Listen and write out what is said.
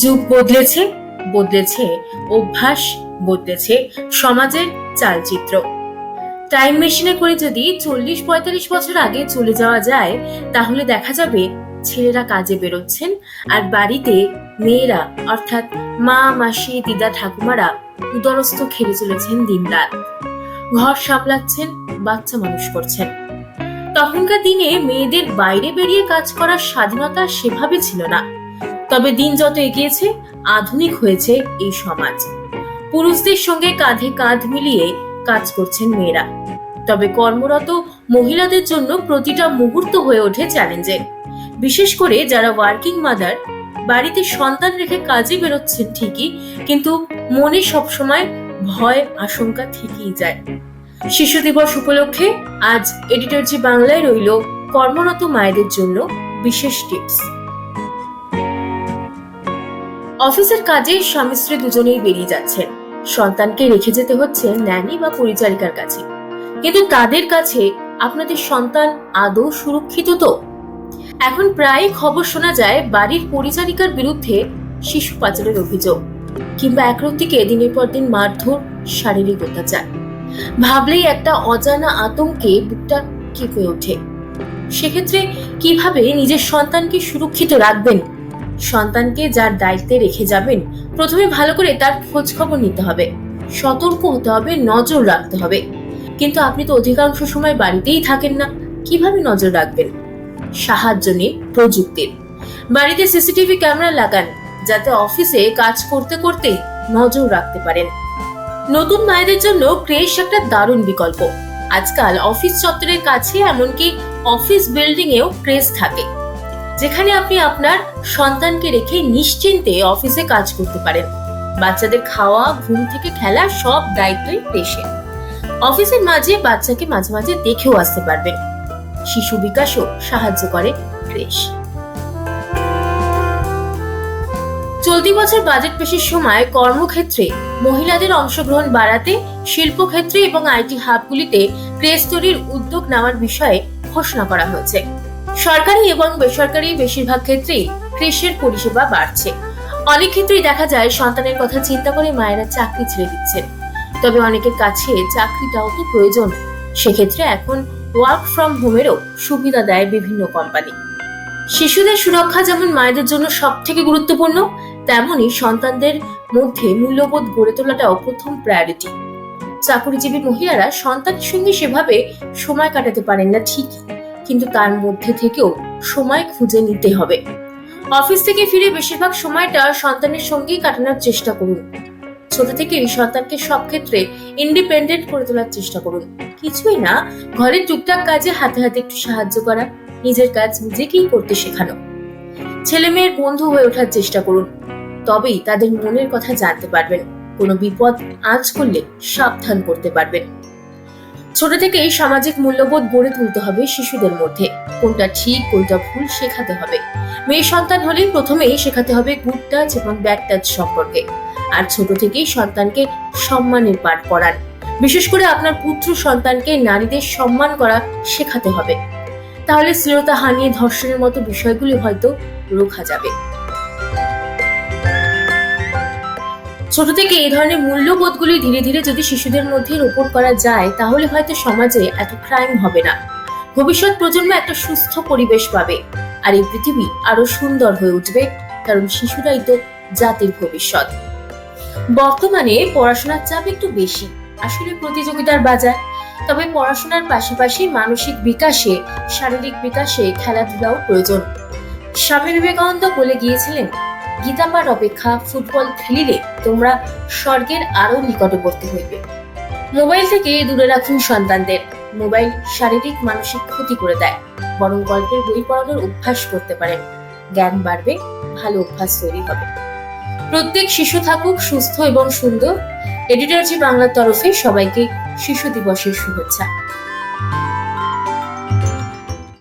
যুগ বদলেছে বদলেছে, অভ্যাস বদলেছে সমাজের চালচিত্র। টাইম মেশিনে করে যদি চল্লিশ পঁয়তাল্লিশ বছর আগে চলে যাওয়া যায়, তাহলে দেখা যাবে ছেলেরা কাজে বেরোচ্ছেন আর বাড়িতে মেয়েরা, অর্থাৎ মা, মাসি, দিদা, ঠাকুমারা উদরস্থ খেলে চলেছেন দিনরাত ঘর সামলাচ্ছেন, বাচ্চা মানুষ করছেন। তখনকার দিনে মেয়েদের বাইরে বেরিয়ে কাজ করার স্বাধীনতা সেভাবে ছিল না। তবে দিন যত এগিয়েছে, আধুনিক হয়েছে এই সমাজ। পুরুষদের সঙ্গে কাঁধে কাঁধ মিলিয়ে কাজ করছেন মেয়েরা। তবে কর্মরত মহিলাদের জন্য প্রতিটা মুহূর্ত হয়ে ওঠে চ্যালেঞ্জের বিশেষ করে যারা ওয়ার্কিং মাদার বাড়িতে সন্তান রেখে কাজে বেরোচ্ছেন ঠিকই, কিন্তু মনে সবসময় ভয় আশঙ্কা থেকেই যায়। শিশু দিবস উপলক্ষে আজ এডিটর জি বাংলায় রইল কর্মরত মায়েদের জন্য বিশেষ টিপস অফিসের কাজে স্বামী স্ত্রী দুজনেই বেরিয়ে যাচ্ছেন। সন্তানকে রেখে যেতে হচ্ছে ন্যানি বা পরিচারিকার কাছে। কিন্তু তাদের কাছে? আপনাদের সন্তান আদৌ সুরক্ষিত তো? এখন প্রায় খবর শোনা যায়, বাড়ির পরিচারিকার বিরুদ্ধে শিশু পাচারের অভিযোগ কিংবা একরত্তিকে দিনের পর দিন মারধর, শারীরিক অত্যাচার। ভাবলেই একটা অজানা আতঙ্কে বুকটা কেঁপে ওঠে। সেক্ষেত্রে কীভাবে নিজের সন্তানকে সুরক্ষিত রাখবেন? সন্তানকে যার দায়িত্বে রেখে যাবেন, প্রথমে ভালো করে তার খোঁজ খবর নিতে হবে। সতর্ক হতে হবে, নজর রাখতে হবে। কিন্তু আপনি তো অধিকাংশ সময় বাড়িতেই থাকেন না, কীভাবে নজর রাখবেন? সাহায্য নিন প্রযুক্তির। বাড়িতে সিসিটিভি ক্যামেরা লাগান, যাতে অফিসে কাজ করতে করতে নজর রাখতে পারেন। নতুন মায়েদের জন্য ক্রেশ একটা দারুণ বিকল্প। আজকাল অফিস চত্বরের কাছে এমনকি অফিস বিল্ডিং এও ক্রেজ থাকে। যেখানে আপনি আপনার সন্তানকে রেখে নিশ্চিন্তে অফিসে কাজ করতে পারেন। বাচ্চাদের খাওয়া, ঘুম থেকে খেলা সব দায়িত্বই ক্রেশে অফিসের মাঝে বাচ্চাকে মাঝে মাঝে দেখেও আসতে পারবেন। শিশু বিকাশও সাহায্য করে ক্রেশ। চলতি বছর বাজেট পেশের সময় কর্মক্ষেত্রে মহিলাদের অংশগ্রহণ বাড়াতে শিল্পক্ষেত্রে এবং আইটি হাবগুলিতে ক্রেস তৈরির উদ্যোগ নেওয়ার বিষয়ে ঘোষণা করা হয়েছে। সরকারি এবং বেসরকারি বেশিরভাগ ক্ষেত্রেই ক্রেশের পরিষেবা বাড়ছে। অনেক ক্ষেত্রেই দেখা যায় সন্তানের কথা চিন্তা করে মায়েরা চাকরি ছেড়ে দিচ্ছেন। তবে অনেকের কাছে চাকরিটাও তো প্রয়োজন। সেক্ষেত্রে এখন ওয়ার্ক ফ্রম হোমেরও সুবিধা দেয় বিভিন্ন কোম্পানি শিশুদের সুরক্ষা যেমন মায়েদের জন্য সব থেকে গুরুত্বপূর্ণ, তেমনই সন্তানদের মধ্যে মূল্যবোধ গড়ে তোলাটাও প্রথম প্রায়োরিটি চাকরিজীবী মহিলারা সন্তানের সঙ্গে সেভাবে সময় কাটাতে পারেন না ঠিকই। কিন্তু তার মধ্যে থেকেও সময় খুঁজে নিতে হবে। অফিস থেকে ফিরে বেশিরভাগ সময়টা সন্তানের সঙ্গেই কাটানোর চেষ্টা করুন। ছোট থেকেই সন্তানকে সব ক্ষেত্রে ইন্ডিপেন্ডেন্ট করে তোলার চেষ্টা করুন। কিছুই না ঘরের টুকটাক কাজে হাতে হাতে একটু সাহায্য করা, নিজের কাজ নিজেকেই করতে শেখানো। ছেলে মেয়ের বন্ধু হয়ে ওঠার চেষ্টা করুন। তবেই তাদের মনের কথা জানতে পারবেন। কোনো বিপদ আজ করলে সাবধান করতে পারবেন। ছোট থেকেই সামাজিক মূল্যবোধ গড়ে তুলতে হবে শিশুদের মধ্যে। কোনটা ঠিক, কোনটা ভুল শেখাতে হবে। মেয়ে সন্তান হলে প্রথমেই শেখাতে হবে গুড টাচ এবং ব্যাড টাচ সম্পর্কে। আর ছোট থেকেই সন্তানকে সম্মানের পাঠ পড়ান বিশেষ করে আপনার পুত্র সন্তানকে নারীদের সম্মান করা শেখাতে হবে। তাহলে শ্লীলতা হানিয়ে ধর্ষণের মতো বিষয়গুলি হয়তো রোখা যাবে। ছোট থেকে এই ধরনের মূল্যবোধগুলি ধীরে ধীরে যদি শিশুদের মধ্যে রোপণ করা যায়, তাহলে হয়তো সমাজে এত ক্রাইম হবে না। ভবিষ্যৎ প্রজন্ম একটা সুস্থ পরিবেশ পাবে, আর এই পৃথিবী আরও সুন্দর হয়ে উঠবে, কারণ শিশুরাই তো জাতির ভবিষ্যৎ। বর্তমানে পড়াশোনার চাপ একটু বেশি, আসলে প্রতিযোগিতার বাজার, তবে পড়াশোনার পাশাপাশি মানসিক বিকাশে, শারীরিক বিকাশে খেলাধুলাও প্রয়োজন। স্বামী বিবেকানন্দ বলে গিয়েছিলেন গীতাপাঠ অপেক্ষা ফুটবল খেলিলে তোমরা স্বর্গের আরও নিকটবর্তী হইবে। মোবাইল থেকে দূরে রাখুন সন্তানদের। মোবাইল শারীরিক, মানসিক ক্ষতি করে দেয়। বরং গল্পের বই পড়ানোর অভ্যাস করতে পারেন। জ্ঞান বাড়বে, ভালো অভ্যাস তৈরি হবে। প্রত্যেক শিশু থাকুক সুস্থ এবং সুন্দর। এডিটর জি বাংলার তরফে সবাইকে শিশু দিবসের শুভেচ্ছা।